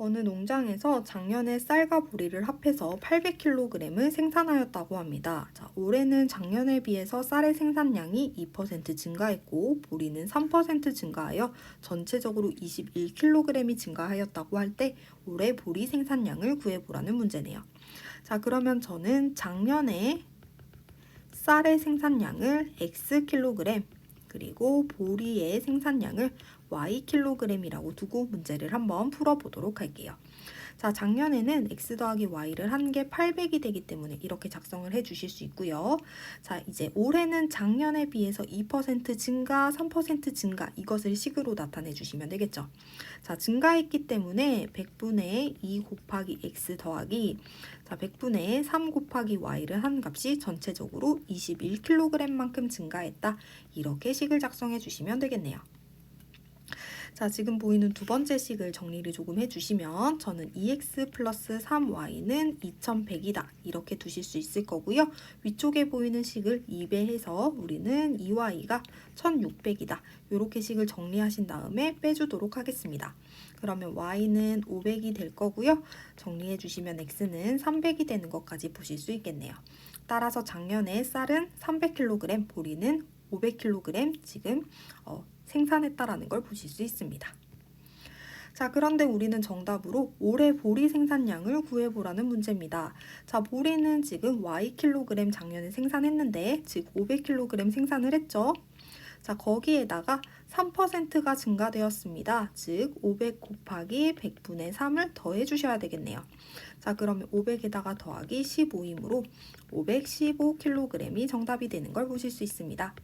어느 농장에서 작년에 쌀과 보리를 합해서 800kg을 생산하였다고 합니다. 자, 올해는 작년에 비해서 쌀의 생산량이 2% 증가했고 보리는 3% 증가하여 전체적으로 21kg이 증가하였다고 할 때 올해 보리 생산량을 구해보라는 문제네요. 자, 그러면 저는 작년에 쌀의 생산량을 Xkg 그리고 보리의 생산량을 Ykg이라고 두고 문제를 한번 풀어보도록 할게요. 자, 작년에는 X 더하기 Y를 한 게 800이 되기 때문에 이렇게 작성을 해 주실 수 있고요. 자, 이제 올해는 작년에 비해서 2% 증가, 3% 증가 이것을 식으로 나타내 주시면 되겠죠. 자, 증가했기 때문에 100분의 2 곱하기 X 더하기 자, 100분의 3 곱하기 Y를 한 값이 전체적으로 21kg만큼 증가했다. 이렇게 식을 작성해 주시면 되겠네요. 자, 지금 보이는 두 번째 식을 정리를 조금 해주시면 저는 2x 플러스 3y는 2100이다. 이렇게 두실 수 있을 거고요. 위쪽에 보이는 식을 2배해서 우리는 2y가 1600이다. 이렇게 식을 정리하신 다음에 빼주도록 하겠습니다. 그러면 y는 500이 될 거고요. 정리해 주시면 x는 300이 되는 것까지 보실 수 있겠네요. 따라서 작년에 쌀은 300kg, 보리는 500kg 지금 어, 생산했다라는 걸 보실 수 있습니다. 자, 그런데 우리는 정답으로 올해 보리 생산량을 구해보라는 문제입니다. 자, 보리는 지금 Ykg 작년에 생산했는데, 즉 500kg 생산을 했죠. 자, 거기에다가 3%가 증가되었습니다. 즉, 500 곱하기 100분의 3을 더해 주셔야 되겠네요. 자, 그러면 500에다가 더하기 15이므로 515kg이 정답이 되는 걸 보실 수 있습니다.